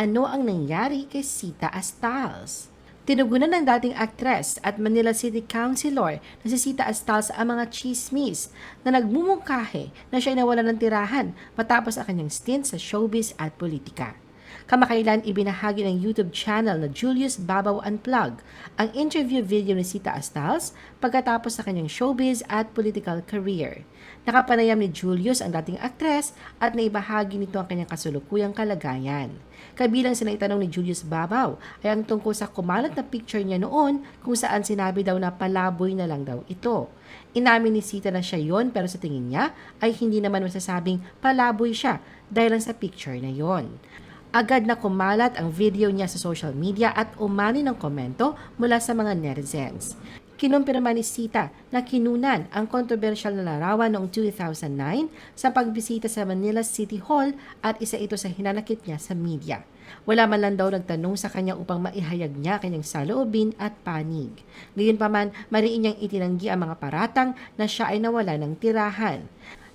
Ano ang nangyari kay Sita Astals? Tinugunan ng dating aktres at Manila City Councilor na si Sita Astals ang mga chismis na nagmumungkahe na siya ay nawalan ng tirahan matapos ang kanyang stint sa showbiz at politika. Kamakailan ibinahagi ng YouTube channel na Julius Babaw Unplug ang interview video ni Sita Astals pagkatapos sa kanyang showbiz at political career. Nakapanayam ni Julius ang dating aktres at naibahagi nito ang kanyang kasulukuyang kalagayan. Kabilang sa naitanong ni Julius Babaw ay ang tungkol sa kumalat na picture niya noon kung saan sinabi daw na palaboy na lang daw ito. Inamin ni Sita na siya yon pero sa tingin niya ay hindi naman masasabing palaboy siya dahil lang sa picture na yon. Agad na kumalat ang video niya sa social media at umani ng komento mula sa mga netizens. Kinumpirma ni Sita na kinunan ang kontrobersyal na larawan noong 2009 sa pagbisita sa Manila City Hall at isa ito sa hinanakit niya sa media. Wala man lang daw nagtanong sa kanya upang maihayag niya kanyang saloobin at panig. Gayunpaman, mariin niyang itinanggi ang mga paratang na siya ay nawala ng tirahan.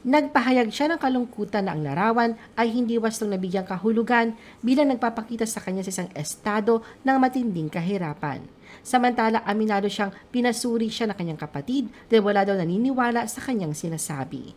Nagpahayag siya ng kalungkutan na ang larawan ay hindi wastong nabigyang kahulugan bilang nagpapakita sa kanya sa isang estado ng matinding kahirapan. Samantala, aminado siyang pinasuri siya ng kanyang kapatid dahil wala daw naniniwala sa kanyang sinasabi.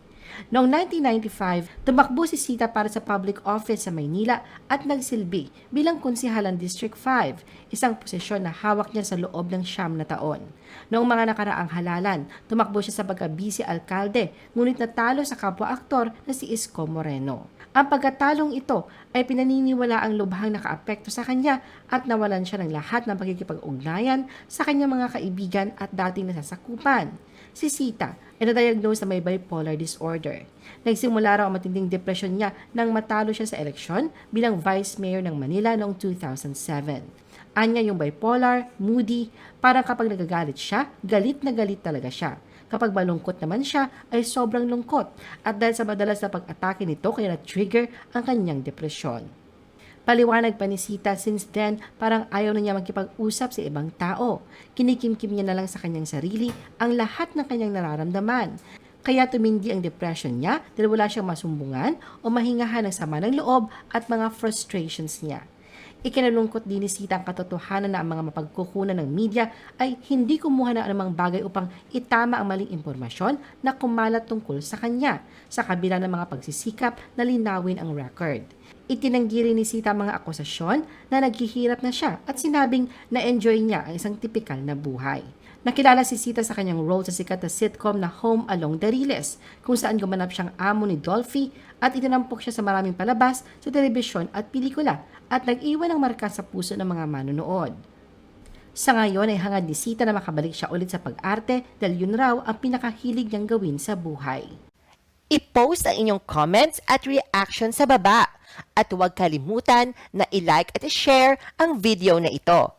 Noong 1995, tumakbo si Sita para sa public office sa Maynila at nagsilbi bilang konsihalan District 5, isang posisyon na hawak niya sa loob ng siyam na taon. Noong mga nakaraang halalan, tumakbo siya sa pagka-vice alkalde, ngunit natalo sa kapwa-aktor na si Isko Moreno. Ang pagkatalong ito ay pinaniniwala ang lubhang nakaapekto sa kanya at nawalan siya ng lahat ng pagkikipag-ugnayan sa kanyang mga kaibigan at dating nasasakupan. Si Sita ay na-diagnose na may bipolar disorder. Nagsimula raw ang matinding depresyon niya nang matalo siya sa eleksyon bilang Vice Mayor ng Manila noong 2007. Anya yung bipolar, moody, parang kapag nagagalit siya, galit na galit talaga siya. Kapag malungkot naman siya, ay sobrang lungkot. At dahil sa madalas na pag-atake nito, kaya na-trigger ang kanyang depresyon. Paliwanag pa ni Sita since then parang ayaw na niya makipag-usap sa ibang tao. Kinikimkim niya na lang sa kanyang sarili ang lahat ng kanyang nararamdaman. Kaya tumindi ang depression niya dahil wala siyang masumbungan o mahingahan ng sama ng loob at mga frustrations niya. Ikinalungkot din ni Sita ang katotohanan na ang mga mapagkukunan ng media ay hindi kumuha ng anumang bagay upang itama ang maling impormasyon na kumalat tungkol sa kanya sa kabila ng mga pagsisikap na linawin ang record. Itinanggi rin ni Sita mga akusasyon na naghihirap na siya at sinabing na-enjoy niya ang isang tipikal na buhay. Nakilala si Sita sa kanyang role sa sikat na sitcom na Home Along the Riles, kung saan gumanap siyang amo ni Dolphy at itinampok siya sa maraming palabas sa telebisyon at pelikula at nag-iwan ng marka sa puso ng mga manonood. Sa ngayon ay hangad ni Sita na makabalik siya ulit sa pag-arte dahil yun raw ang pinakahilig niyang gawin sa buhay. I-post ang inyong comments at reaction sa baba. At huwag kalimutan na i-like at i-share ang video na ito.